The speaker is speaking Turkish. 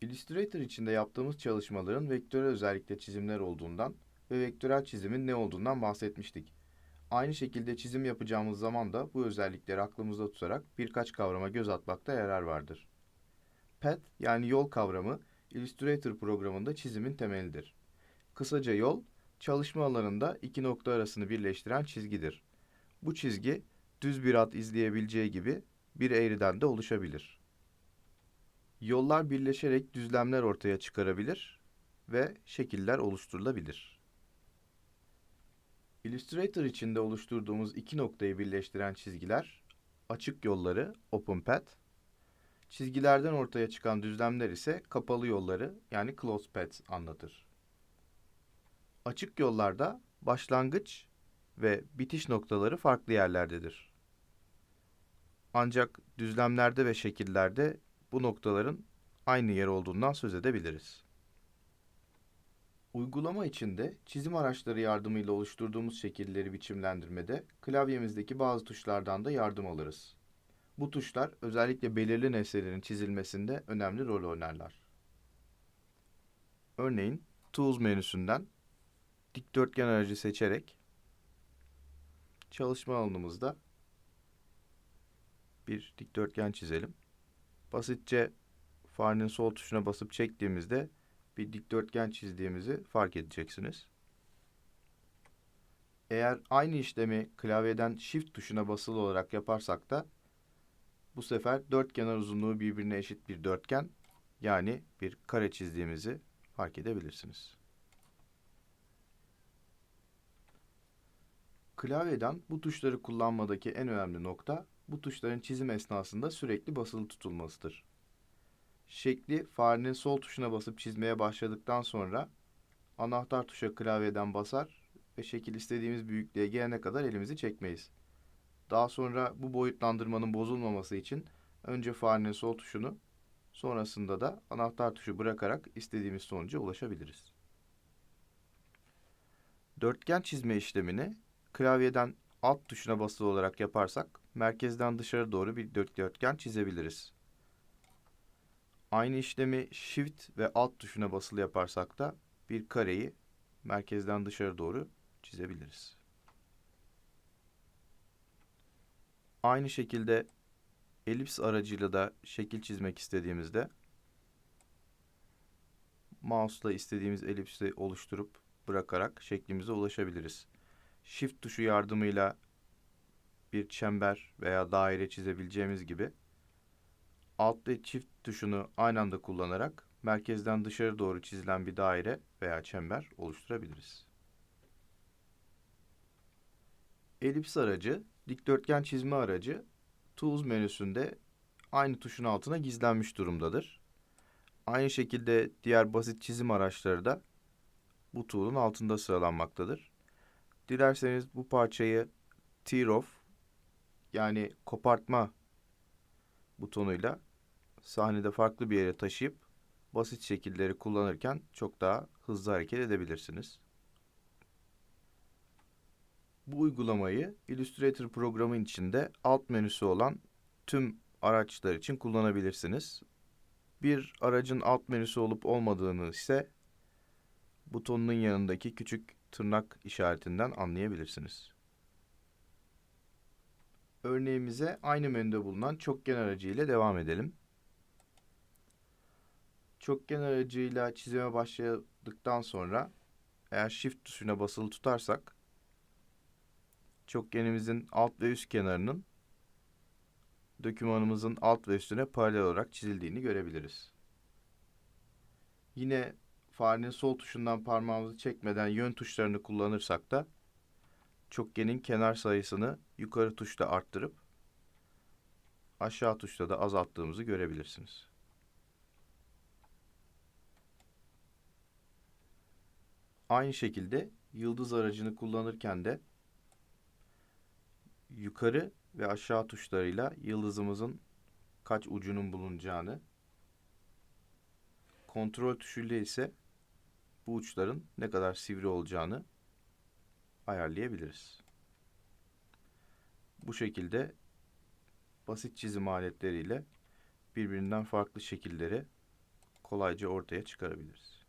Illustrator içinde yaptığımız çalışmaların vektörel özellikle çizimler olduğundan ve vektörel çizimin ne olduğundan bahsetmiştik. Aynı şekilde çizim yapacağımız zaman da bu özellikleri aklımızda tutarak birkaç kavrama göz atmakta yarar vardır. Path yani yol kavramı Illustrator programında çizimin temelidir. Kısaca yol, çalışma alanında iki nokta arasını birleştiren çizgidir. Bu çizgi düz bir at izleyebileceği gibi bir eğriden de oluşabilir. Yollar birleşerek düzlemler ortaya çıkarabilir ve şekiller oluşturulabilir. Illustrator içinde oluşturduğumuz iki noktayı birleştiren çizgiler açık yolları open path, çizgilerden ortaya çıkan düzlemler ise kapalı yolları yani closed paths anlatır. Açık yollarda başlangıç ve bitiş noktaları farklı yerlerdedir. Ancak düzlemlerde ve şekillerde bu noktaların aynı yer olduğundan söz edebiliriz. Uygulama içinde çizim araçları yardımıyla oluşturduğumuz şekilleri biçimlendirmede klavyemizdeki bazı tuşlardan da yardım alırız. Bu tuşlar özellikle belirli nesnelerin çizilmesinde önemli rol oynarlar. Örneğin Tools menüsünden dikdörtgen aracı seçerek çalışma alanımızda bir dikdörtgen çizelim. Basitçe farenin sol tuşuna basıp çektiğimizde bir dikdörtgen çizdiğimizi fark edeceksiniz. Eğer aynı işlemi klavyeden Shift tuşuna basılı olarak yaparsak da bu sefer dört kenar uzunluğu birbirine eşit bir dörtgen yani bir kare çizdiğimizi fark edebilirsiniz. Klavyeden bu tuşları kullanmadaki en önemli nokta bu tuşların çizim esnasında sürekli basılı tutulmasıdır. Şekli farenin sol tuşuna basıp çizmeye başladıktan sonra anahtar tuşa klavyeden basar ve şekil istediğimiz büyüklüğe gelene kadar elimizi çekmeyiz. Daha sonra bu boyutlandırmanın bozulmaması için önce farenin sol tuşunu sonrasında da anahtar tuşu bırakarak istediğimiz sonuca ulaşabiliriz. Dörtgen çizme işlemini klavyeden alt tuşuna basılı olarak yaparsak merkezden dışarı doğru bir dörtgen çizebiliriz. Aynı işlemi Shift ve Alt tuşuna basılı yaparsak da bir kareyi merkezden dışarı doğru çizebiliriz. Aynı şekilde elips aracıyla da şekil çizmek istediğimizde mouse'la istediğimiz elipsi oluşturup bırakarak şeklimize ulaşabiliriz. Shift tuşu yardımıyla bir çember veya daire çizebileceğimiz gibi alt ve çift tuşunu aynı anda kullanarak merkezden dışarı doğru çizilen bir daire veya çember oluşturabiliriz. Elips aracı, dikdörtgen çizme aracı Tools menüsünde aynı tuşun altına gizlenmiş durumdadır. Aynı şekilde diğer basit çizim araçları da bu tool'un altında sıralanmaktadır. Dilerseniz bu parçayı tear off yani kopartma butonuyla sahnede farklı bir yere taşıyıp basit şekilleri kullanırken çok daha hızlı hareket edebilirsiniz. Bu uygulamayı Illustrator programın içinde alt menüsü olan tüm araçlar için kullanabilirsiniz. Bir aracın alt menüsü olup olmadığını ise butonun yanındaki küçük tırnak işaretinden anlayabilirsiniz. Örneğimize aynı menüde bulunan çokgen aracı ile devam edelim. Çokgen aracıyla çizime başladıktan sonra eğer Shift tuşuna basılı tutarsak çokgenimizin alt ve üst kenarının dokümanımızın alt ve üstüne paralel olarak çizildiğini görebiliriz. Yine farenin sol tuşundan parmağımızı çekmeden yön tuşlarını kullanırsak da çokgenin kenar sayısını yukarı tuşta arttırıp aşağı tuşta da azalttığımızı görebilirsiniz. Aynı şekilde yıldız aracını kullanırken de yukarı ve aşağı tuşlarıyla yıldızımızın kaç ucunun bulunacağını, kontrol tuşuyla ise bu uçların ne kadar sivri olacağını ayarlayabiliriz. Bu şekilde basit çizim aletleriyle birbirinden farklı şekilleri kolayca ortaya çıkarabiliriz.